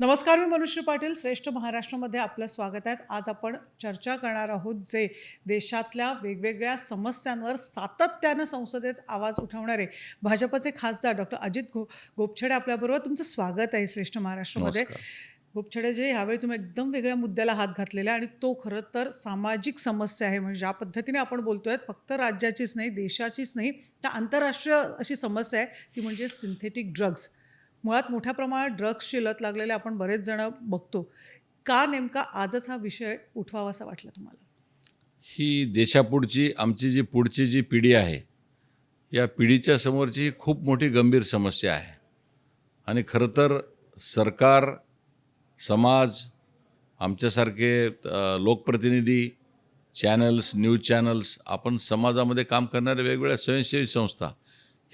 नमस्कार मी मनुष्य पाटील. श्रेष्ठ महाराष्ट्रामध्ये आपलं स्वागत आहे. आज आपण चर्चा करणार आहोत जे देशातल्या वेगवेगळ्या समस्यांवर सातत्यानं संसदेत आवाज उठवणारे भाजपचे खासदार डॉक्टर अजित गो गोपछडे आपल्याबरोबर तुमचं स्वागत आहे श्रेष्ठ महाराष्ट्रामध्ये. गोपछडे जे यावेळी तुम्ही एकदम वेगळ्या मुद्द्याला हात घातलेला आहे आणि तो खरं तर सामाजिक समस्या आहे. म्हणजे ज्या पद्धतीने आपण बोलतोय फक्त राज्याचीच नाही देशाचीच नाही तर आंतरराष्ट्रीय अशी समस्या आहे. ती म्हणजे सिंथेटिक ड्रग्ज. मुळात मोठ्या प्रमाणात ड्रग्सची लत लागलेले आपण बरेच जण बघतो. का नेमका आजच हा विषय उठवावासा वाटला तुम्हाला? ही देशापुढची आमची जी पुढची जी पिढी आहे या पिढीच्या समोरची खूप मोठी गंभीर समस्या आहे. आणि खरं तर सरकार समाज आमच्यासारखे लोकप्रतिनिधी चॅनल्स न्यूज चॅनल्स आपण समाजामध्ये काम करणाऱ्या वेगवेगळ्या स्वयंसेवी संस्था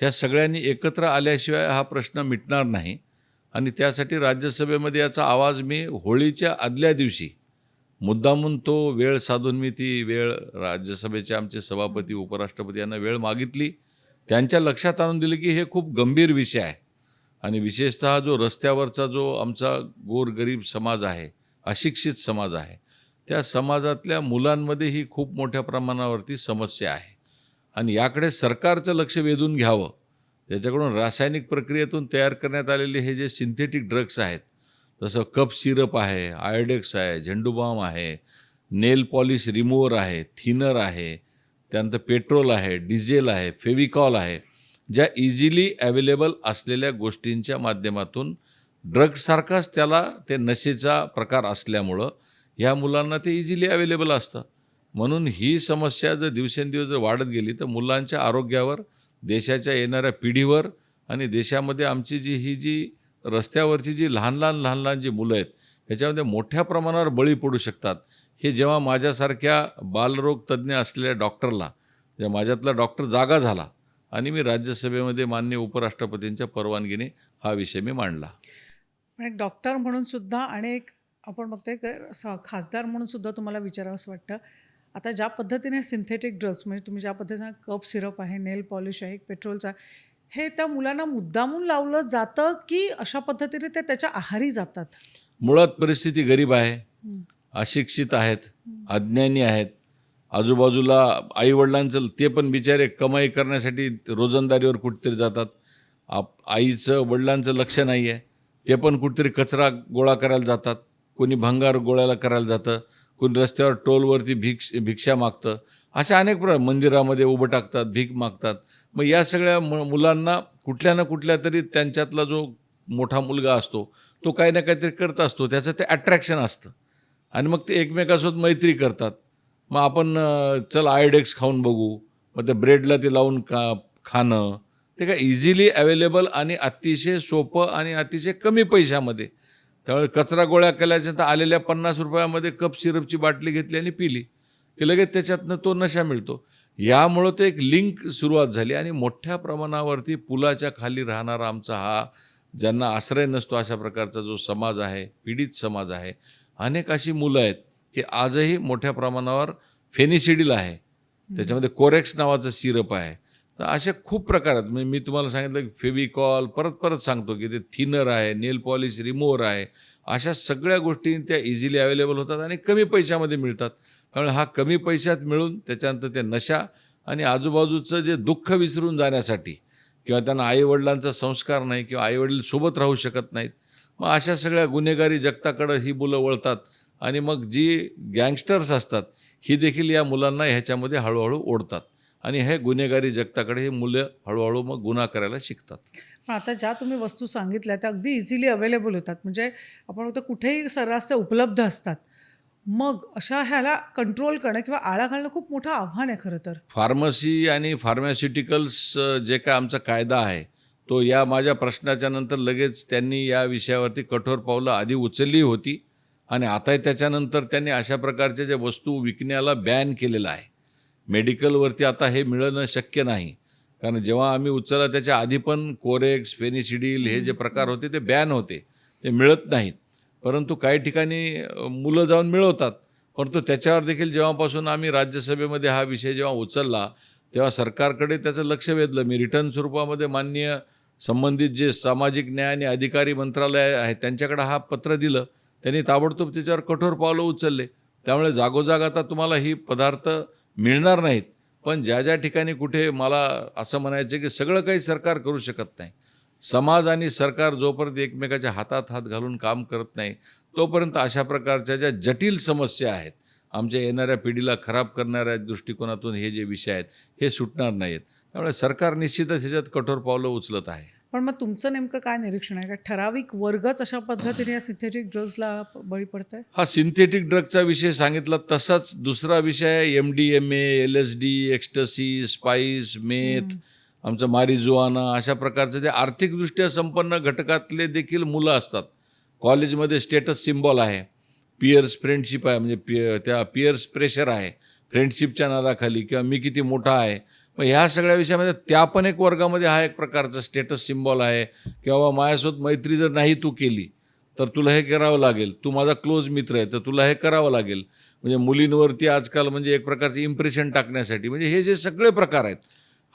ह्या सगळ्यांनी एकत्र आल्याशिवाय हा प्रश्न मिटणार नाही. आणि त्यासाठी राज्यसभेमध्ये याचा आवाज मी होळीच्या आदल्या दिवशी मुद्दामून तो वेळ साधून मी ती वेळ राज्यसभेचे आमचे सभापती उपराष्ट्रपती यांना वेळ मागितली. त्यांच्या लक्षात आणून दिली की हे खूप गंभीर विषय आहे. आणि विशेषतः जो रस्त्यावरचा जो आमचा गोरगरीब समाज आहे अशिक्षित समाज आहे त्या समाजातल्या मुलांमध्ये ही खूप मोठ्या प्रमाणावरती समस्या आहे. आणि याकडे सरकारचं लक्ष वेधून घ्यावं. त्याच्याकडून रासायनिक प्रक्रियेतून तयार करण्यात आलेले हे जे सिंथेटिक ड्रग्स आहेत जसं कप सिरप आहे आयोडेक्स आहे झेंडूबाम आहे नेल पॉलिश रिमूवर आहे थिनर आहे त्यानंतर पेट्रोल आहे डिझेल आहे फेविकॉल आहे ज्या इझिली अवेलेबल असलेल्या गोष्टींच्या माध्यमातून ड्रग्ससारखाच त्याला ते नशेचा प्रकार असल्यामुळं ह्या मुलांना ते इझिली अवेलेबल असतं. म्हणून ही समस्या जर दिवसेंदिवस जर वाढत गेली तर मुलांच्या आरोग्यावर देशाच्या येणाऱ्या पिढीवर आणि देशामध्ये आमची जी ही जी रस्त्यावरची जी लहान लहान लहान लहान जी मुलं आहेत ह्याच्यामध्ये मोठ्या प्रमाणावर बळी पडू शकतात. हे जेव्हा माझ्यासारख्या बालरोग तज्ज्ञ असलेल्या डॉक्टरला जेव्हा माझ्यातला डॉक्टर जागा झाला आणि मी राज्यसभेमध्ये मान्य उपराष्ट्रपतींच्या परवानगीने हा विषय मी मांडला. पण एक डॉक्टर म्हणून सुद्धा आणि एक आपण बघतोय खासदार म्हणून सुद्धा तुम्हाला विचारावंसं वाटतं. आता ज्या पद्धतीने सिंथेटिक ड्रग्स म्हणजे तुम्ही ज्या पद्धतीने कप सिरप आहे नेल पॉलिश आहे पेट्रोलचा हे त्या मुलांना मुद्दामून लावलं जातं की अशा पद्धतीने ते त्याच्या आहारी जातात? मुळात परिस्थिती गरीब आहे अशिक्षित आहेत अज्ञानी आहेत. आजूबाजूला आईवडिलांचं ते पण बिचारे कमाई करण्यासाठी रोजंदारीवर कुठेतरी जातात. आप आईचं वडिलांचं लक्ष नाही आहे ते पण कुठेतरी कचरा गोळा करायला जातात. कोणी भंगार गोळ्याला करायला जातं. कोणी रस्त्यावर टोलवरती भिक्ष भिक्षा मागतं. अशा अनेक प्रकार मंदिरामध्ये उभं टाकतात भीक मागतात. मग या सगळ्या मु मुलांना कुठल्या ना कुठल्या तरी त्यांच्यातला जो मोठा मुलगा असतो तो काही ना काहीतरी करत असतो. त्याचं ते अट्रॅक्शन असतं. आणि मग ते एकमेकासोबत मैत्री करतात. मग आपण चल आयडेक्स खाऊन बघू. मग त्या ब्रेडला ते लावून का खाणं. ते काय इझिली अवेलेबल आणि अतिशय सोपं आणि अतिशय कमी पैशामध्ये. त्यामुळे कचरा गोळ्या केल्याच्या तर आलेल्या पन्नास रुपयामध्ये कप सिरपची बाटली घेतली आणि पिली की लगेच त्याच्यातनं तो नशा मिळतो. यामुळं ते एक लिंक सुरुवात झाली आणि मोठ्या प्रमाणावरती पुलाच्या खाली राहणारा आमचा हा ज्यांना आश्रय नसतो अशा प्रकारचा जो समाज आहे पीडित समाज आहे अनेक अशी मुलं आहेत की आजही मोठ्या प्रमाणावर फेनिसिडिल आहे. त्याच्यामध्ये कोरेक्स नावाचं सिरप आहे. तर असे खूप प्रकार आहेत. म्हणजे मी तुम्हाला सांगितलं की फेविकॉल परत परत सांगतो की ते थिनर आहे नेल पॉलिश रिमोवर आहे. अशा सगळ्या गोष्टी त्या इझिली अवेलेबल होतात आणि कमी पैशामध्ये मिळतात. त्यामुळे हा कमी पैशात मिळून त्याच्यानंतर ते नशा आणि आजूबाजूचं जे दुःख विसरून जाण्यासाठी किंवा त्यांना आईवडिलांचा संस्कार नाही किंवा आईवडील सोबत राहू शकत नाहीत मग अशा सगळ्या गुन्हेगारी जगताकडं ही मुलं वळतात आणि मग जी गँगस्टर्स असतात ही देखील या मुलांना ह्याच्यामध्ये हळूहळू ओढतात. आणि हे गुन्हेगारी जगताकडे ही मुलं हळूहळू मग गुन्हा करायला शिकतात. पण आता ज्या तुम्ही वस्तू सांगितल्या त्या अगदी इझिली अवेलेबल होतात. म्हणजे आपण बघतो कुठेही सर्रास त्या उपलब्ध असतात. मग अशा ह्याला कंट्रोल करणं किंवा आळा घालणं खूप मोठं आव्हान आहे खरं तर. फार्मसी आणि फार्मास्युटिकल्स जे काय आमचा कायदा आहे तो या माझ्या प्रश्नाच्या नंतर लगेच त्यांनी या विषयावरती कठोर पावलं आधी उचलली होती. आणि आता त्याच्यानंतर त्यांनी अशा प्रकारच्या ज्या वस्तू विकण्याला बॅन केलेलं आहे. मेडिकलवरती आता हे मिळणं शक्य नाही. कारण जेव्हा आम्ही उचलला त्याच्या आधी पण कोरेक्स फेनिसिडील हे जे प्रकार होते ते बॅन होते. ते मिळत नाहीत. परंतु काही ठिकाणी मुलं जाऊन मिळवतात. परंतु त्याच्यावर देखील जेव्हापासून आम्ही राज्यसभेमध्ये हा विषय जेव्हा उचलला तेव्हा सरकारकडे त्याचं लक्ष वेधलं. मी रिटर्न स्वरूपामध्ये मान्य संबंधित जे सामाजिक न्याय आणि अधिकारी मंत्रालय आहे त्यांच्याकडे हा पत्र दिलं. त्यांनी ताबडतोब त्याच्यावर कठोर पावलं उचलले. त्यामुळे जागोजाग आता तुम्हाला ही पदार्थ मिळणार नाहीत. पण ज्या ज्या ठिकाणी कुठे मला असं म्हणायचं की सगळं काही सरकार करू शकत नाही. समाज आणि सरकार जोपर्यंत एकमेकाच्या हातात हात घालून काम करत नाही तोपर्यंत अशा प्रकारच्या ज्या जटिल समस्या आहेत आमच्या येणाऱ्या पिढीला खराब करणाऱ्या दृष्टिकोनातून हे जे विषय आहेत हे सुटणार नाहीत. त्यामुळे सरकार निश्चितच ह्याच्यात कठोर पावलं उचलत आहे. पण मग तुमचं नेमकं काय निरीक्षण आहे? का ठराविक वर्गच अशा पद्धतीने या सिंथेटिक ड्रग्जला बळी पडत आहे हा सिंथेटिक ड्रगचा विषय सांगितला तसाच दुसरा विषय आहे M D M A L S D ecstasy spice meth आमचं मारिजुआना अशा प्रकारचे जे आर्थिकदृष्ट्या संपन्न घटकातले देखील मुलं असतात. कॉलेजमध्ये स्टेटस सिम्बॉल आहे. पियर्स फ्रेंडशिप आहे म्हणजे पिय त्या पियर्स प्रेशर आहे. फ्रेंडशिपच्या नादाखाली किंवा मी किती मोठा आहे मग ह्या सगळ्या विषयामध्ये त्या पण एक वर्गामध्ये हा एक प्रकारचा स्टेटस सिम्बॉल आहे. किंवा माझ्यासोबत मैत्री जर नाही तू केली तर तुला हे करावं लागेल. तू माझा क्लोज मित्र आहे तर तुला हे करावं लागेल. म्हणजे मुलींवरती आजकाल म्हणजे एक प्रकारचं इम्प्रेशन टाकण्यासाठी म्हणजे हे जे सगळे प्रकार आहेत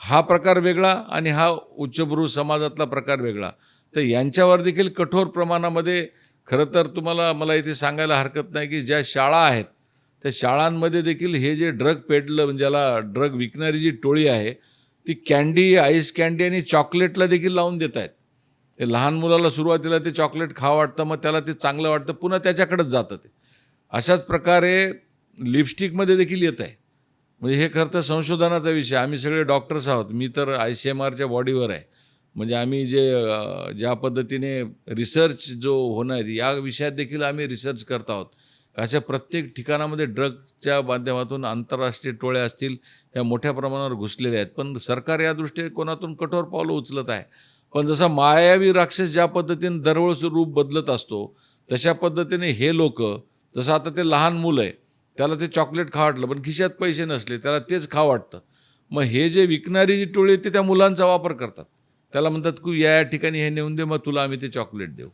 हा प्रकार वेगळा आणि हा उच्चभ्रू समाजातला प्रकार वेगळा. तर यांच्यावर देखील कठोर प्रमाणामध्ये खरं तर तुम्हाला मला इथे सांगायला हरकत नाही की ज्या शाळा आहेत त्या शाळांमध्ये देखील हे जे ड्रग पेडलं म्हणजे ज्याला ड्रग विकणारी जी टोळी आहे ती कॅन्डी आईस कॅन्डी आणि चॉकलेटला देखील लावून देत आहेत ते लहान मुलाला सुरुवातीला ते चॉकलेट खावं वाटतं मग त्याला ते चांगलं वाटतं पुन्हा त्याच्याकडेच जातं ते. अशाच प्रकारे लिपस्टिकमध्ये देखील येत आहे म्हणजे हे खरं तर संशोधनाचा विषय. आम्ही सगळे डॉक्टर्स आहोत. मी तर आय सी एम आरच्या बॉडीवर आहे. म्हणजे आम्ही जे ज्या पद्धतीने रिसर्च जो होणार या विषयात देखील आम्ही रिसर्च करत आहोत. अशा प्रत्येक ठिकाणामध्ये ड्रगच्या माध्यमातून आंतरराष्ट्रीय टोळ्या असतील या मोठ्या प्रमाणावर घुसलेल्या आहेत. पण सरकार या दृष्टिकोनातून कठोर पावलं उचलत आहे? पण जसा मायावी राक्षस ज्या पद्धतीने दरवळच रूप बदलत असतो तशा पद्धतीने हे लोक जसं आता ते लहान मुलं आहे त्याला ते चॉकलेट खा वाटलं पण खिशात पैसे नसले त्याला तेच खा वाटतं. मग हे जे विकणारी जी टोळी आहे ते त्या मुलांचा वापर करतात. त्याला म्हणतात तू या या ठिकाणी हे नेऊन दे मग तुला आम्ही ते चॉकलेट देऊ.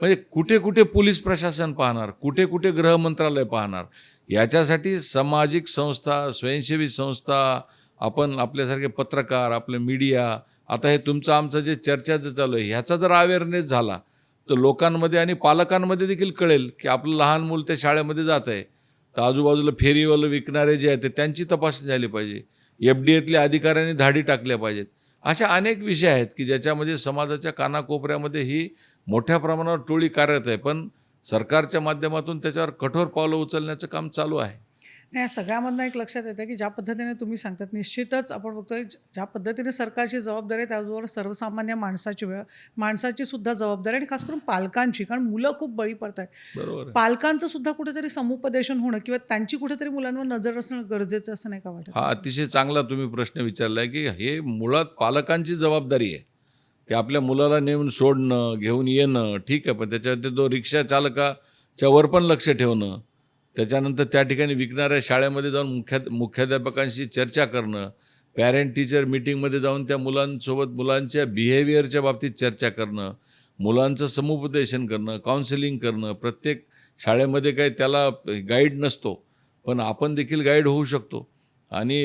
म्हणजे कुठे कुठे पोलीस प्रशासन पाहणार कुठे कुठे गृह मंत्रालय पाहणार याच्यासाठी सामाजिक संस्था स्वयंसेवी संस्था आपण आपल्यासारखे पत्रकार आपले मीडिया आता हे तुमचं आमचं जे चर्चाचं चालू आहे ह्याचा जर अवेअरनेस झाला तर लोकांमध्ये आणि पालकांमध्ये देखील कळेल की आपलं लहान मूल त्या शाळेमध्ये जात आहे तर आजूबाजूला फेरीवालं विकणारे जे आहेत ते त्यांची तपासणी झाली पाहिजे. एफ डी एतल्या अधिकाऱ्यांनी धाडी टाकल्या पाहिजेत. अशा अनेक विषय आहेत की ज्याच्यामध्ये समाजाच्या कानाकोपऱ्यामध्ये ही मोठ्या प्रमाणावर टोळी कार्यरत आहे. पण सरकारच्या माध्यमातून त्याच्यावर कठोर पावलं उचलण्याचं काम चालू आहे. या सगळ्यामधनं एक लक्षात येतं की ज्या पद्धतीने तुम्ही सांगतात निश्चितच आपण बघतोय ज्या पद्धतीने सरकारची जबाबदारी आहे त्याचबरोबर सर्वसामान्य माणसाची वेळ माणसाची सुद्धा जबाबदारी आणि खास करून पालकांची कारण मुलं खूप बळी पडत आहेत पालकांचं सुद्धा कुठेतरी समुपदेशन होणं किंवा त्यांची कुठेतरी मुलांवर नजर असणं गरजेचं असं नाही का वाटत? हा अतिशय चांगला तुम्ही प्रश्न विचारला आहे की हे मुळात पालकांची जबाबदारी आहे. की आपल्या मुलाला नेऊन सोडणं घेऊन येणं ठीक आहे पण त्याच्यावरती तो रिक्षा चालकाच्या वर पण लक्ष ठेवणं त्याच्यानंतर त्या ठिकाणी विकणाऱ्या शाळेमध्ये जाऊन मुख्या मुख्याध्यापकांशी चर्चा करणं पॅरेंट टीचर मिटिंगमध्ये जाऊन त्या मुलांसोबत मुलांच्या बिहेवियरच्या बाबतीत चर्चा करणं मुलांचं समुपदेशन करणं काउन्सिलिंग करणं प्रत्येक शाळेमध्ये काही त्याला गाईड नसतो पण आपण देखील गाईड होऊ शकतो. आणि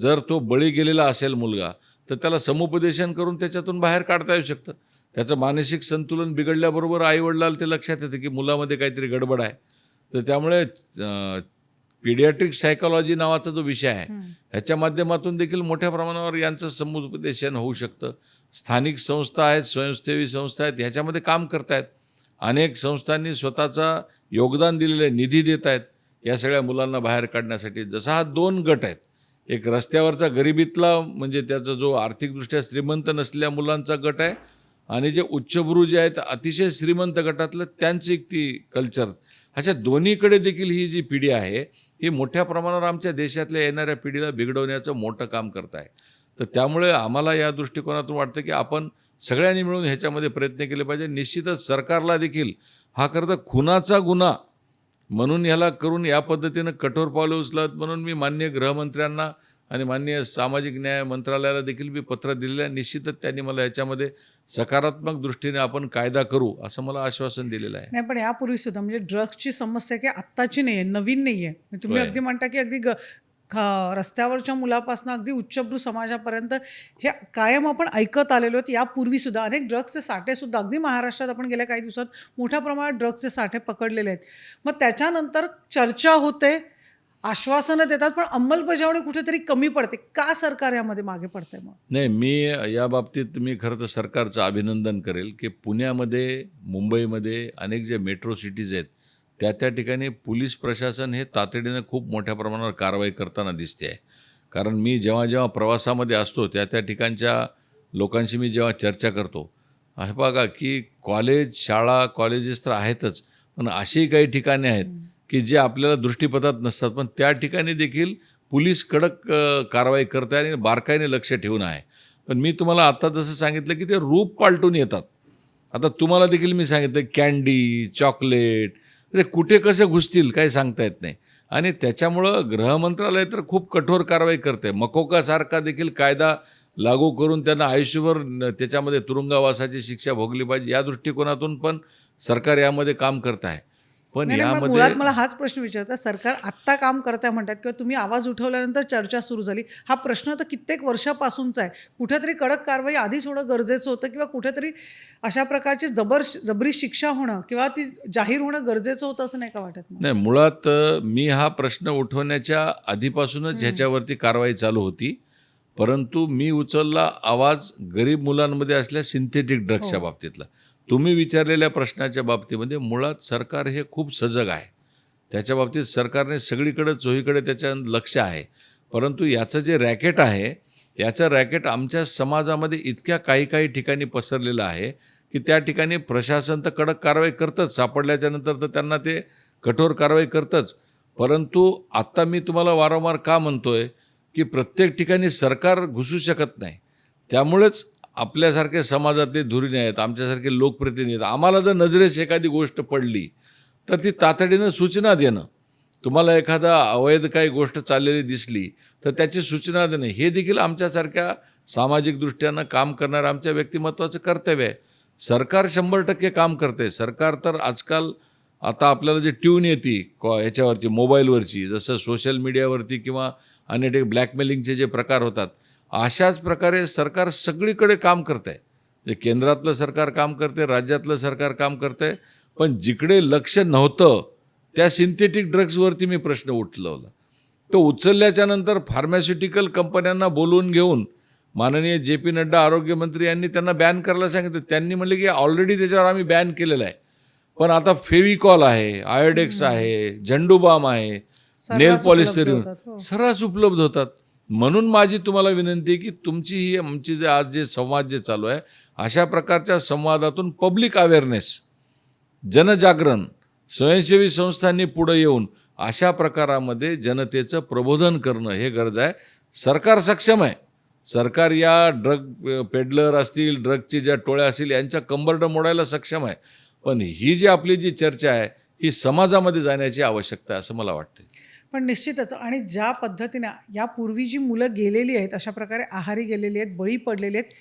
जर तो बळी गेलेला असेल मुलगा तर त्याला समुपदेशन करून त्याच्यातून बाहेर काढता येऊ शकतं. त्याचं मानसिक संतुलन बिघडल्याबरोबर आईवडिलाला ते लक्षात येतं की मुलामध्ये काहीतरी गडबड आहे. तर त्यामुळे पिडियाट्रिक सायकोलॉजी नावाचा जो विषय आहे ह्याच्या माध्यमातून देखील मोठ्या प्रमाणावर यांचं समुपदेशन होऊ शकतं. स्थानिक संस्था आहेत स्वयंसेवी संस्था आहेत ह्याच्यामध्ये काम करतायत. अनेक संस्थांनी स्वतःचा योगदान दिलेलं आहे निधी देत आहेत या सगळ्या मुलांना बाहेर काढण्यासाठी. जसा हा दोन गट आहेत एक रस्त्यावरचा गरिबीतला म्हणजे त्याचा जो आर्थिकदृष्ट्या श्रीमंत नसलेल्या मुलांचा गट आहे आणि जे उच्चभ्रू जे आहेत अतिशय श्रीमंत गटातलं त्यांची एक ती कल्चर अशा दोन्हीकडे देखील ही जी पिढी आहे ही मोठ्या प्रमाणावर आमच्या देशातल्या येणाऱ्या पिढीला बिघडवण्याचं मोठं काम करत आहे. तर त्यामुळे आम्हाला या दृष्टिकोनातून वाटतं की आपण सगळ्यांनी मिळून ह्याच्यामध्ये प्रयत्न केले पाहिजे. निश्चितच सरकारला देखील हा खरं तर खुनाचा गुन्हा म्हणून ह्याला करून या पद्धतीनं कठोर पावलं उचलत म्हणून मी मान्य गृहमंत्र्यांना आणि माननीय सामाजिक न्याय मंत्रालयाला देखील मी पत्र दिलेलं आहे. निश्चितच त्यांनी मला याच्यामध्ये सकारात्मक दृष्टीने आपण कायदा करू असं मला आश्वासन दिलेलं आहे. नाही पण यापूर्वी सुद्धा म्हणजे ड्रग्सची समस्या काही आत्ताची नाही आहे नवीन नाही आहे तुम्ही होय. अगदी म्हणता की अगदी ग रस्त्यावरच्या मुलापासून अगदी उच्चभ्रू समाजापर्यंत हे कायम आपण ऐकत आलेलो आहेत. यापूर्वीसुद्धा अनेक ड्रग्सचे साठेसुद्धा अगदी महाराष्ट्रात आपण गेल्या काही दिवसात मोठ्या प्रमाणात ड्रग्सचे साठे पकडलेले आहेत. मग त्याच्यानंतर चर्चा होते आश्वासनं देतात पण अंमलबजावणी कुठेतरी कमी पडते. का सरकार यामध्ये मागे पडतंय मग? नाही मी या बाबतीत मी खरं तर सरकारचं अभिनंदन करेल की पुण्यामध्ये मुंबईमध्ये अनेक जे मेट्रो सिटीज आहेत त्या त्या ठिकाणी पोलीस प्रशासन हे तातडीनं खूप मोठ्या प्रमाणावर कारवाई करताना दिसते आहे. कारण मी जेव्हा जेव्हा प्रवासामध्ये असतो त्या त्या ठिकाणच्या लोकांशी मी जेव्हा चर्चा करतो हे बघा की कॉलेज शाळा कॉलेजेस तर आहेतच पण अशीही काही ठिकाणे आहेत की जे आपल्याला दृष्टीपथात नसतात. पण त्या ठिकाणी देखील पोलीस कडक कारवाई करत आहे आणि बारकाईने लक्ष ठेवून आहे. पण मी तुम्हाला आत्ता जसं सांगितलं की ते रूप पालटून येतात. आता तुम्हाला देखील मी सांगितलं कॅन्डी चॉकलेट ते कुठे कसे घुसतील काही सांगता येत नाही. आणि त्याच्यामुळं गृहमंत्रालय तर खूप कठोर कारवाई करते मकोकासारखा देखील कायदा लागू करून त्यांना आयुष्यभर त्याच्यामध्ये तुरुंगावासाची शिक्षा भोगली पाहिजे या दृष्टिकोनातून पण सरकार यामध्ये काम करत आहे. पण यामध्ये मला हाच प्रश्न विचारता सरकार आत्ता काम करताय म्हणतात किंवा तुम्ही आवाज उठवल्यानंतर चर्चा सुरू झाली. हा प्रश्न तर कित्येक वर्षापासूनचा आहे. कुठेतरी कडक कारवाई आधीच होणं गरजेचं होतं किंवा कुठेतरी अशा प्रकारची जबर जबरी शिक्षा होणं किंवा ती जाहीर होणं गरजेचं होतं असं नाही का वाटत? नाही मुळात मी हा प्रश्न उठवण्याच्या आधीपासूनच ह्याच्यावरती कारवाई चालू होती. परंतु मी उचलला आवाज गरीब मुलांमध्ये असल्या सिंथेटिक ड्रग्सच्या बाबतीतला. तुम्ही विचारलेल्या प्रश्नाच्या बाबतीमध्ये मुळात सरकार हे खूप सजग आहे. त्याच्या बाबतीत सरकारने सगळीकडे चोहीकडे त्याच्या लक्ष आहे. परंतु याचं जे रॅकेट आहे याचं रॅकेट आमच्या समाजामध्ये इतक्या काही काही ठिकाणी पसरलेलं आहे की त्या ठिकाणी प्रशासन तर कडक कारवाई करतंच सापडल्याच्या नंतर तर त्यांना ते कठोर कारवाई करतंच. परंतु आत्ता मी तुम्हाला वारंवार का म्हणतो आहे की प्रत्येक ठिकाणी सरकार घुसू शकत नाही. त्यामुळेच आपल्यासारखे समाजातले धुरीणे आहेत आमच्यासारखे लोकप्रतिनिधी आहेत. आम्हाला जर नजरेस एखादी गोष्ट पडली तर ती तातडीनं सूचना देणं. तुम्हाला एखादा अवैध काही गोष्ट चाललेली दिसली तर त्याची सूचना देणं. हे देखील आमच्यासारख्या सामाजिकदृष्ट्यानं काम करणारं आमच्या व्यक्तिमत्वाचं कर्तव्य आहे. सरकार शंभर टक्के काम करते सरकार तर आजकाल आता आपल्याला जे ट्यून येते कॉ ह्याच्यावरती मोबाईलवरची जसं सोशल मीडियावरती किंवा अनेक ब्लॅकमेलिंगचे जे प्रकार होतात अशाच प्रकारे सरकार सगळीकडे काम करत आहे जे केंद्रातलं सरकार काम करते राज्यातलं सरकार काम करते पण जिकडे लक्ष नव्हतं त्या सिंथेटिक ड्रग्सवरती मी प्रश्न उठलवला. तो उचलल्याच्या नंतर फार्मास्युटिकल कंपन्यांना बोलवून घेऊन माननीय जे पी नड्डा आरोग्यमंत्री यांनी त्यांना बॅन करायला सांगितलं. त्यांनी म्हणले की ऑलरेडी त्याच्यावर आम्ही बॅन केलेलं आहे. पण आता फेविकॉल आहे आयोडेक्स आहे झंडूबाम आहे नेल होतात, हो. सर्रास उपलब्ध होतात. म्हणून माझी तुम्हाला विनंती आहे की तुमची ही आमची जे आज जे संवाद जे चालू आहे अशा प्रकारच्या संवादातून पब्लिक अवेअरनेस जनजागरण स्वयंसेवी संस्थांनी पुढे येऊन अशा प्रकारामध्ये जनतेचं प्रबोधन करणं हे गरज आहे. सरकार सक्षम आहे. सरकार या ड्रग पेडलर असतील ड्रगची ज्या टोळ्या असतील यांच्या कंबरडं मोडायला सक्षम आहे. पण ही जी आपली जी चर्चा आहे ही समाजामध्ये जाण्याची आवश्यकता आहे असं मला वाटतं पण निश्चितच. आणि ज्या पद्धतीने यापूर्वी जी मुलं गेलेली आहेत अशा प्रकारे आहारी गेलेली आहेत बळी पडलेली आहेत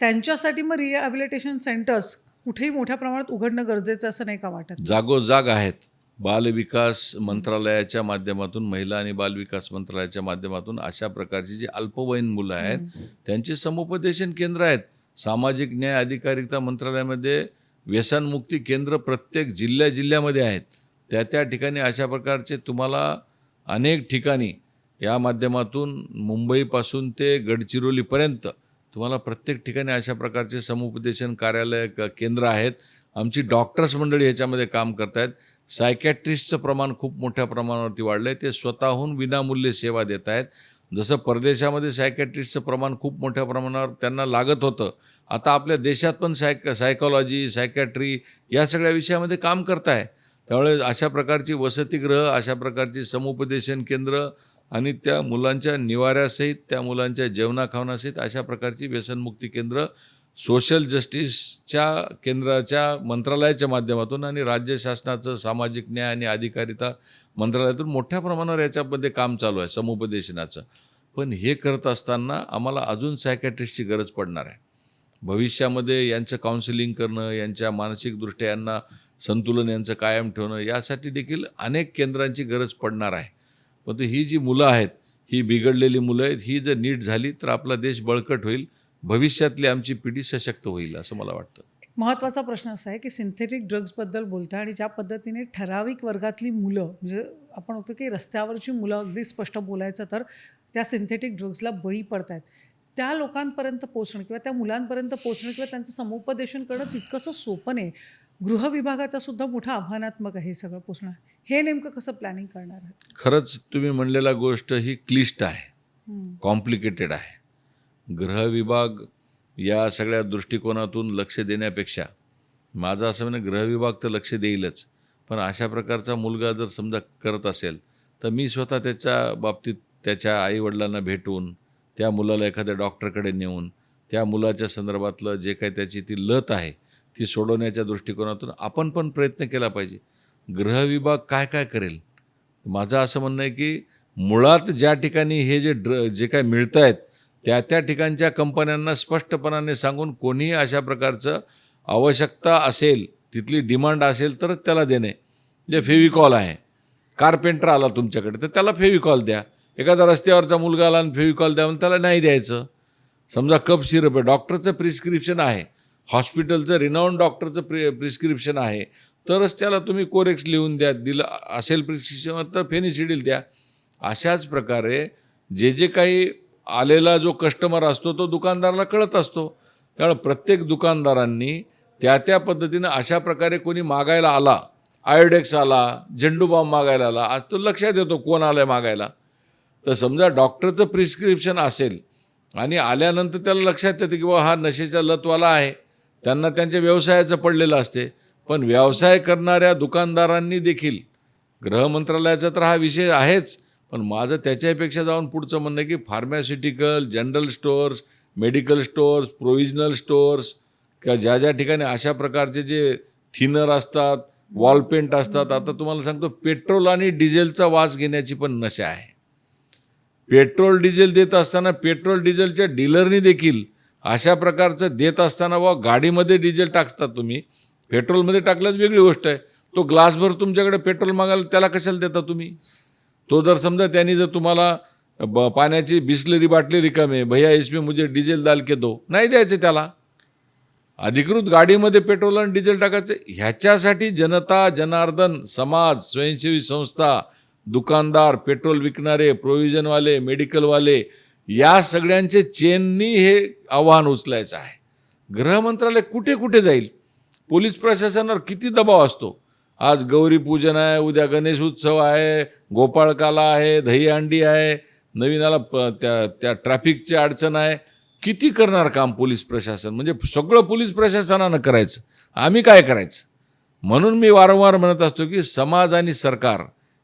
त्यांच्यासाठी मग रिहॅबिलिटेशन सेंटर्स कुठेही मोठ्या प्रमाणात उघडणं गरजेचं असं नाही का वाटत? जागोजाग आहेत. बालविकास मंत्रालयाच्या माध्यमातून महिला आणि बालविकास मंत्रालयाच्या माध्यमातून अशा प्रकारची जी अल्पवयीन मुलं आहेत त्यांची समुपदेशन केंद्र आहेत. सामाजिक न्याय अधिकारिता मंत्रालयामध्ये व्यसनमुक्ती केंद्र प्रत्येक जिल्ह्या जिल्ह्यामध्ये आहेत. त्या त्या ठिकाणी अशा प्रकारचे तुम्हाला अनेक ठिकाणी या माध्यमातून मुंबईपासून ते गडचिरोलीपर्यंत तुम्हाला प्रत्येक ठिकाणी अशा प्रकारचे समुपदेशन कार्यालय क- केंद्र आहेत. आमची डॉक्टर्स मंडळी ह्याच्यामध्ये काम करत आहेत सायकॅट्रिस्टचं प्रमाण खूप मोठ्या प्रमाणावरती वाढलं आहे ते स्वतःहून विनामूल्य सेवा देत आहेत जसं परदेशामध्ये सायकॅट्रिस्टचं प्रमाण खूप मोठ्या प्रमाणावर त्यांना लागत होतं आता आपल्या देशात पण सायक सायकॉलॉजी सायकॅट्री या सगळ्या विषयामध्ये काम करत आहे त्यामुळे अशा प्रकारची वसतिगृह अशा प्रकारची समुपदेशन केंद्र आणि त्या मुलांच्या निवाऱ्यासहित त्या मुलांच्या जेवणाखावणासहित अशा प्रकारची व्यसनमुक्ती केंद्र सोशल जस्टिसच्या केंद्राच्या मंत्रालयाच्या माध्यमातून आणि राज्य शासनाचं सामाजिक न्याय आणि अधिकारिता मंत्रालयातून मोठ्या प्रमाणावर याच्यामध्ये काम चालू आहे समुपदेशनाचं. पण हे करत असताना आम्हाला अजून सायकॅट्रिस्टची गरज पडणार आहे. भविष्यामध्ये यांचं काउन्सिलिंग करणं यांच्या मानसिकदृष्ट्या यांना संतुलन यांचं कायम ठेवणं यासाठी देखील अनेक केंद्रांची गरज पडणार आहे. परंतु ही जी मुलं आहेत ही बिघडलेली मुलं आहेत ही जर नीट झाली तर आपला देश बळकट होईल भविष्यातली आमची पिढी सशक्त होईल असं मला वाटतं. महत्त्वाचा प्रश्न असा आहे की सिंथेटिक ड्रग्सबद्दल बोलता आणि ज्या पद्धतीने ठराविक वर्गातली मुलं म्हणजे आपण बघतो की रस्त्यावरची मुलं अगदी स्पष्ट बोलायचं तर त्या सिंथेटिक ड्रग्सला बळी पडत आहेत त्या लोकांपर्यंत पोचणं किंवा त्या मुलांपर्यंत पोचणं किंवा त्यांचं समुपदेशन करणं तितकंसं सोपं नाही. गृह विभागाचा सुद्धा मोठा आव्हानात्मक आहे सगळं पोचणं हे नेमकं कसं प्लॅनिंग करणार आहे खरंच तुम्ही म्हणलेला गोष्ट ही क्लिष्ट आहे. कॉम्प्लिकेटेड आहे. गृह विभाग या सगळ्या दृष्टिकोनातून लक्ष देण्यापेक्षा माझं असं म्हणणं गृह विभाग तर लक्ष देईलच. पण अशा प्रकारचा मुलगा जर समजा करत असेल तर मी स्वतः त्याच्या बाबतीत त्याच्या आईवडिलांना भेटून त्या मुलाला एखाद्या डॉक्टरकडे नेऊन त्या मुलाच्या संदर्भातलं जे काही त्याची ती लत आहे ती सोडवण्याच्या दृष्टिकोनातून आपण पण प्रयत्न केला पाहिजे. गृहविभाग काय काय करेल? माझं असं म्हणणं आहे की मुळात ज्या ठिकाणी हे जे ड्र जे काय मिळत आहेत त्या त्या ठिकाणच्या कंपन्यांना स्पष्टपणाने सांगून कोणीही अशा प्रकारचं आवश्यकता असेल तिथली डिमांड असेल तरच त्याला देणे. जे फेविकॉल आहे. कारपेंटर आला तुमच्याकडे तर त्याला फेविकॉल द्या. एखादा रस्त्यावरचा मुलगा आला आणि फेविकॉल द्या म्हणून त्याला नाही द्यायचं. समजा कप सिरप आहे डॉक्टरचं प्रिस्क्रिप्शन आहे. हॉस्पिटलचं रिनाऊन डॉक्टरचं प्रि प्रिस्क्रिप्शन आहे. तरच त्याला तुम्ही कोरेक्स लिहून द्या दिलं असेल प्रिस्क्रिप्शन तर फेनिसिडिल द्या. अशाच प्रकारे जे जे काही आलेला जो कस्टमर असतो तो दुकानदाराला कळत असतो. त्यामुळे प्रत्येक दुकानदारांनी त्या त्या पद्धतीनं अशा प्रकारे कोणी मागायला आला आयोडेक्स आला झेंडूबाम मागायला आला आज तो लक्षात येतो कोण आलं आहे मागायला. तर समजा डॉक्टरचं प्रिस्क्रिप्शन असेल आणि आल्यानंतर त्याला लक्षात येतं की बा हा नशेचा लतवाला आहे. त्यांना त्यांच्या व्यवसायाचं पडलेलं असते. पण व्यवसाय करणाऱ्या दुकानदारांनी देखील गृहमंत्रालयाचा तर हा विषय आहेच. पण माझं त्याच्यापेक्षा जाऊन पुढचं म्हणणं आहे की pharmaceutical general stores medical stores provisional stores किंवा ज्या ज्या ठिकाणी अशा प्रकारचे जे थिनर असतात वॉलपेंट असतात आता तुम्हाला सांगतो पेट्रोल आणि डिझेलचा वास घेण्याची पण नशा आहे. पेट्रोल डिझेल देत असताना पेट्रोल डिझेलच्या डीलरनी देखील अशा प्रकारचं देत असताना बा गाडीमध्ये डिझेल टाकतात तुम्ही पेट्रोलमध्ये टाकल्याच वेगळी गोष्ट आहे. तो ग्लासभर तुमच्याकडे पेट्रोल मागायला त्याला कशाला देता तुम्ही? तो जर समजा त्यांनी जर तुम्हाला ब पाण्याची बिसलेरी बाटली रिकामी आहे भैया इसमें मुझे डिझेल दाल के दो. नाही द्यायचे त्याला. अधिकृत गाडीमध्ये पेट्रोल आणि डिझेल टाकायचं. ह्याच्यासाठी जनता जनार्दन समाज स्वयंसेवी संस्था दुकानदार पेट्रोल विकणारे प्रोव्हिजनवाले मेडिकलवाले या सगळ्यांचे चेननी हे आव्हान उचलायचं आहे. गृह मंत्रालय कुठे कुठे जाईल? पोलीस प्रशासनावर किती दबाव असतो? आज गौरी पूजन आहे उद्या गणेश उत्सव आहे गोपाळकाला आहे दहीहंडी आहे नवीन आला प- त्या त्या ट्रॅफिकची अडचण आहे. किती करणार काम पोलीस प्रशासन? म्हणजे सगळं पोलीस प्रशासनानं करायचं. आम्ही काय करायचं? म्हणून मी वारंवार म्हणत असतो की समाज आणि सरकार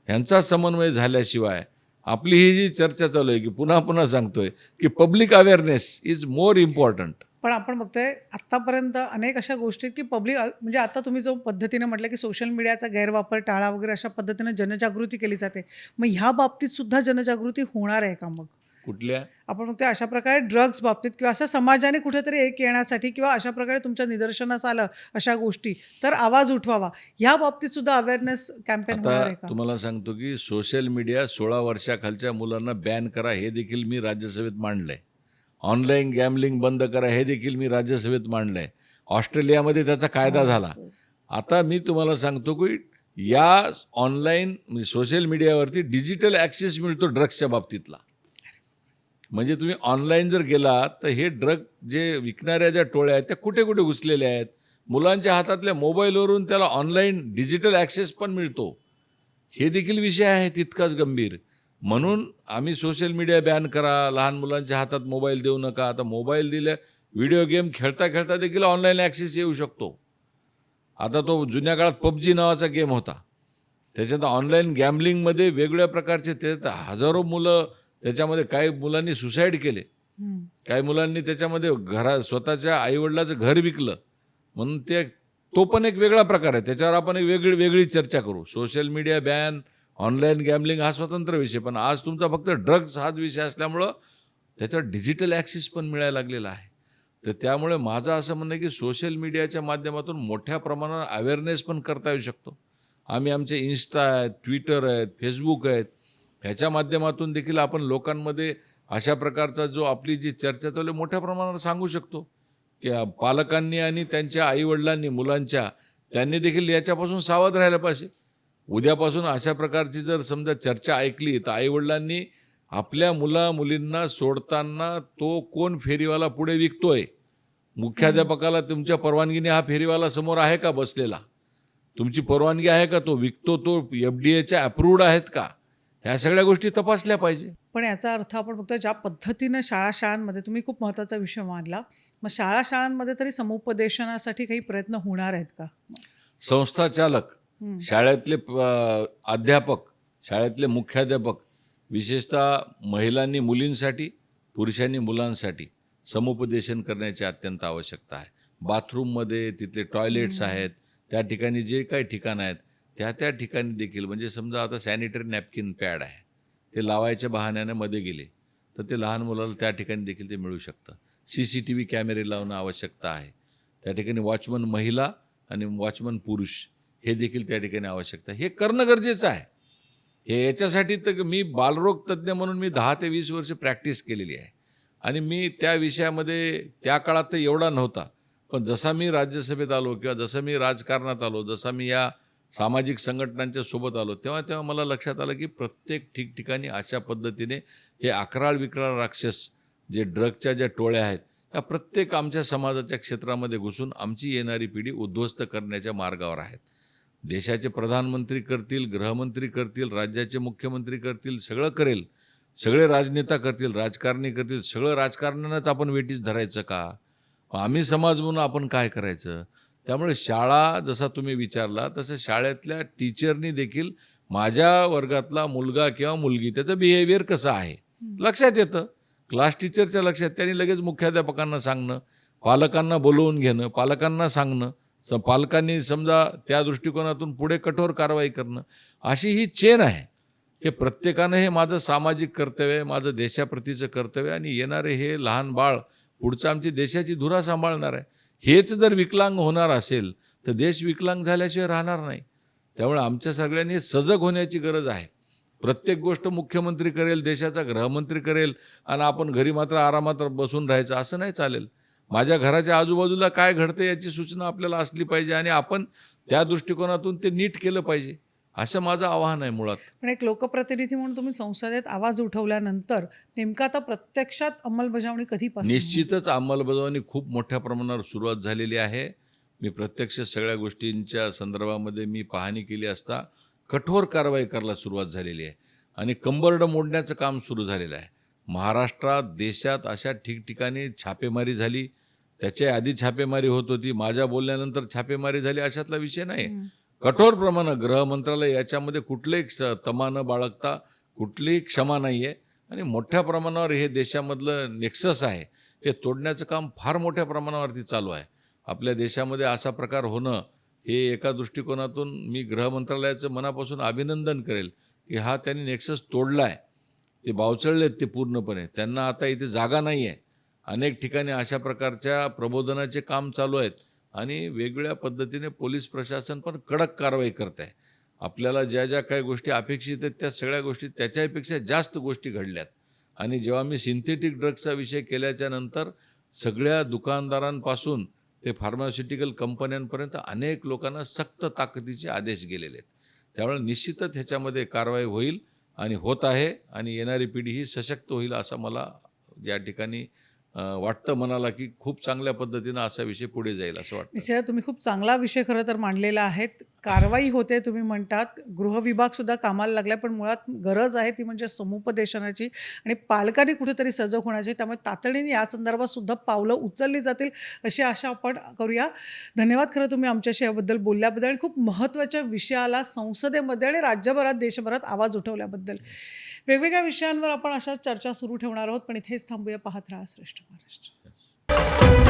ह्यांचा समन्वय झाल्याशिवाय आपली ही जी चर्चा चालू आहे की पुन्हा पुन्हा सांगतोय की public awareness is more important पण आपण बघतोय आत्तापर्यंत अनेक अशा गोष्टी आहेत की पब्लिक म्हणजे आता तुम्ही जो पद्धतीने म्हटलं की सोशल मीडियाचा गैरवापर टाळा वगैरे अशा पद्धतीने जनजागृती केली जाते मग ह्या बाबतीत सुद्धा जनजागृती होणार आहे का मग? कुठल्या? आपण बघतोय अशा प्रकारे ड्रग्स बाबतीत किंवा असं समाजाने कुठेतरी एक येण्यासाठी किंवा अशा प्रकारे तुमच्या निदर्शनास आलं अशा गोष्टी तर आवाज उठवावा. ह्या बाबतीत सुद्धा अवेअरनेस कॅम्पेन होणार आहे आता का? तुम्हाला सांगतो की सोशल मीडिया सोळा वर्षाखालच्या मुलांना बॅन करा हे देखील मी राज्यसभेत मांडलंय. ऑनलाईन गॅमलिंग बंद करा हे देखील मी राज्यसभेत मांडलंय. ऑस्ट्रेलियामध्ये त्याचा कायदा झाला. आता मी तुम्हाला सांगतो की या ऑनलाईन म्हणजे सोशल मीडियावरती डिजिटल ॲक्सेस मिळतो ड्रग्सच्या बाबतीतला. म्हणजे तुम्ही ऑनलाईन जर गेला तर हे ड्रग जे विकणाऱ्या ज्या टोळ्या आहेत त्या कुठे कुठे घुसलेल्या आहेत? मुलांच्या हातातल्या मोबाईलवरून त्याला ऑनलाईन डिजिटल ॲक्सेस पण मिळतो. हे देखील विषय आहे तितकाच गंभीर. म्हणून आम्ही सोशल मीडिया बॅन करा लहान मुलांच्या हातात मोबाईल देऊ नका. आता मोबाईल दिल्या व्हिडिओ गेम खेळता खेळता देखील ऑनलाईन ॲक्सेस येऊ शकतो. आता तो जुन्या काळात पबजी नावाचा गेम होता. त्याच्यात ऑनलाईन गॅमलिंगमध्ये वेगवेगळ्या प्रकारचे त्याच्यात हजारो मुलं त्याच्यामध्ये काही मुलांनी सुसाईड केले. काही मुलांनी त्याच्यामध्ये घरा स्वतःच्या आईवडिलाचं घर विकलं. म्हणून ते तो पण एक वेगळा प्रकार आहे. त्याच्यावर आपण एक वेगळी वेगळी चर्चा करू. Social media ban online gambling हा स्वतंत्र विषय. पण आज तुमचा फक्त ड्रग्स हाच विषय असल्यामुळं त्याच्यावर डिजिटल ॲक्सेस पण मिळायला लागलेला आहे. तर त्यामुळे माझं असं म्हणणं आहे की सोशल मीडियाच्या माध्यमातून मोठ्या प्रमाणावर अवेअरनेस पण करता येऊ शकतो. आम्ही आमचे इन्स्टा आहेत ट्विटर आहेत फेसबुक आहेत. ह्याच्या माध्यमातून देखील आपण लोकांमध्ये अशा प्रकारचा जो आपली जी चर्चा चालू मोठ्या प्रमाणावर सांगू शकतो. की पालकांनी आणि त्यांच्या आईवडिलांनी मुलांच्या त्यांनी देखील याच्यापासून सावध राहायला पाहिजे. उद्यापासून अशा प्रकारची जर समजा चर्चा ऐकली तर आईवडिलांनी आपल्या मुला मुलींना सोडताना तो कोण फेरीवाला पुढे विकतोय? मुख्याध्यापकाला तुमच्या परवानगीने हा फेरीवाला समोर आहे का बसलेला? तुमची परवानगी आहे का तो विकतो? तो एफ डी एच्या अप्रूव्ड आहेत का? ह्या सगळ्या गोष्टी तपासल्या पाहिजे. पण याचा अर्थ आपण बघतो ज्या पद्धतीनं शाळा शाळांमध्ये तुम्ही खूप महत्त्वाचा विषय मांडला मग शाळा शाळांमध्ये तरी समुपदेशनासाठी काही प्रयत्न होणार आहेत का? संस्था चालक. शाळेतले अध्यापक शाळेतले मुख्याध्यापक विशेषतः महिलांनी मुलींसाठी पुरुषांनी मुलांसाठी समुपदेशन करण्याची अत्यंत आवश्यकता आहे. बाथरूममध्ये तिथले टॉयलेट्स आहेत त्या ठिकाणी जे काही ठिकाण आहेत त्या त्या ठिकाणी देखील म्हणजे समजा आता सॅनिटरी नॅपकिन पॅड आहे ते लावायच्या बहाण्याने मध्ये गेले तर ते लहान मुलाला त्या ठिकाणी देखील ते मिळू शकतं. सी सी टी व्ही कॅमेरे लावणं आवश्यकता आहे. त्या ठिकाणी वॉचमन महिला आणि वॉचमन पुरुष हे देखील त्या ठिकाणी आवश्यकता हे करणं गरजेचं आहे. हे याच्यासाठी तर मी बालरोग तज्ज्ञ म्हणून मी दहा ते वीस वर्ष प्रॅक्टिस केलेली आहे. आणि मी त्या विषयामध्ये त्या काळात तर एवढा नव्हता. पण जसा मी राज्यसभेत आलो किंवा जसं मी राजकारणात आलो जसा मी या सामाजिक संघटनांच्या सोबत आलो तेव्हा तेव्हा मला लक्षात आलं की प्रत्येक ठिकठिकाणी अशा पद्धतीने हे अकराळ विकराळ राक्षस जे ड्रगच्या ज्या टोळ्या आहेत त्या प्रत्येक आमच्या समाजाच्या क्षेत्रामध्ये घुसून आमची येणारी पिढी उद्ध्वस्त करण्याच्या मार्गावर आहेत. देशाचे प्रधानमंत्री करतील गृहमंत्री करतील राज्याचे मुख्यमंत्री करतील सगळं करेल सगळे राजनेता करतील राजकारणी करतील सगळं राजकारणानंच आपण वेटीस धरायचं का? आम्ही समाज म्हणून आपण काय करायचं? त्यामुळे शाळा जसा तुम्ही विचारला तसं शाळेतल्या टीचरनी देखील माझ्या वर्गातला मुलगा किंवा मुलगी त्याचं बिहेवियर कसं आहे लक्षात येतं. क्लास टीचरच्या लक्षात त्यांनी लगेच मुख्याध्यापकांना सांगणं पालकांना बोलवून घेणं पालकांना सांगणं स पालकांनी समजा त्या दृष्टिकोनातून पुढे कठोर कारवाई करणं अशी ही चेन आहे. हे प्रत्येकानं हे माझं सामाजिक कर्तव्य आहे माझं देशाप्रतीचं कर्तव्य आहे आणि येणारे हे लहान बाळ पुढचं आमची देशाची धुरा सांभाळणार आहे. हेच जर विकलांग होणार असेल तर देश विकलांग झाल्याशिवाय राहणार नाही. त्यामुळे आमच्या सगळ्यांनी सजग होण्याची गरज आहे. प्रत्येक गोष्ट मुख्यमंत्री करेल देशाचा गृहमंत्री करेल आणि आपण घरी मात्र आरामात बसून राहायचं असं नाही चालेल. माझ्या घराच्या आजूबाजूला काय घडतं याची सूचना आपल्याला असली पाहिजे आणि आपण त्या दृष्टिकोनातून ते नीट केलं पाहिजे. असं माझं आव्हान आहे मुळात. पण एक लोकप्रतिनिधी म्हणून तुम्ही संसदेत आवाज उठवल्यानंतर नेमकं आता प्रत्यक्षात अंमलबजावणी कधीपासून निश्चितच अंमलबजावणी खूप मोठ्या प्रमाणावर सुरुवात झालेली आहे. मी प्रत्यक्ष सगळ्या गोष्टींच्या संदर्भामध्ये मी पाहणी केली असता कठोर कारवाई करायला सुरुवात झालेली आहे. आणि कंबरडं मोडण्याचं काम सुरू झालेलं आहे. महाराष्ट्रात देशात अशा ठिकठिकाणी छापेमारी झाली. त्याच्या आधी छापेमारी होत होती. माझ्या बोलल्यानंतर छापेमारी झाली अशातला विषय नाही. कठोर प्रमाणात गृह मंत्रालय याच्यामध्ये कुठलेही तमानं तमा न बाळगता कुठलीही क्षमा नाही आहे आणि मोठ्या प्रमाणावर हे देशामधलं नेक्सस आहे हे तोडण्याचं काम फार मोठ्या प्रमाणावरती चालू आहे. आपल्या देशामध्ये असा प्रकार होणं हे एका दृष्टिकोनातून मी गृह मंत्रालयाचं मनापासून अभिनंदन करेल की हा त्यांनी नेक्सस तोडला आहे ते बावचळलेत ते पूर्णपणे. त्यांना आता इथे जागा नाही आहे अनेक ठिकाणी अशा प्रकारच्या प्रबोधनाचे काम चालू आहेत. आणि वेगवेगळ्या पद्धतीने पोलीस प्रशासन पण कडक कारवाई करत आहे आपल्याला ज्या ज्या काही गोष्टी अपेक्षित आहेत त्या सगळ्या गोष्टी त्याच्यापेक्षा जास्त गोष्टी घडल्यात. आणि जेव्हा मी सिंथेटिक ड्रग्सचा विषय केल्याच्यानंतर सगळ्या दुकानदारांपासून ते फार्मास्युटिकल कंपन्यांपर्यंत अनेक लोकांना सक्त ताकदीचे आदेश गेलेले आहेत. त्यामुळे निश्चितच ह्याच्यामध्ये कारवाई होईल आणि होत आहे आणि येणारी पिढी ही सशक्त होईल असं मला या ठिकाणी वाटतं मनाला की खूप चांगल्या पद्धतीनं असा विषय पुढे जाईल असं वाटतं. निश्चय तुम्ही खूप चांगला विषय खरं तर मांडलेला आहे कारवाई होते तुम्ही म्हणतात. गृहविभाग सुद्धा कामाला लागला पण मुळात गरज आहे ती म्हणजे समुपदेशनाची आणि पालकांनी कुठेतरी सजग होण्याची. त्यामुळे तातडीने या संदर्भात सुद्धा पावलं उचलली जातील अशी आशा आपण करूया. धन्यवाद खरं तुम्ही आमच्याशी याबद्दल बोलल्याबद्दल आणि खूप महत्त्वाच्या विषयाला संसदेमध्ये आणि राज्यभरात देशभरात आवाज उठवल्याबद्दल. वेगवेगळ्या विषयांवर आपण अशा चर्चा सुरू ठेवणार आहोत पण इथेच थांबूया. पाहत राहा श्रेष्ठ महाराष्ट्र.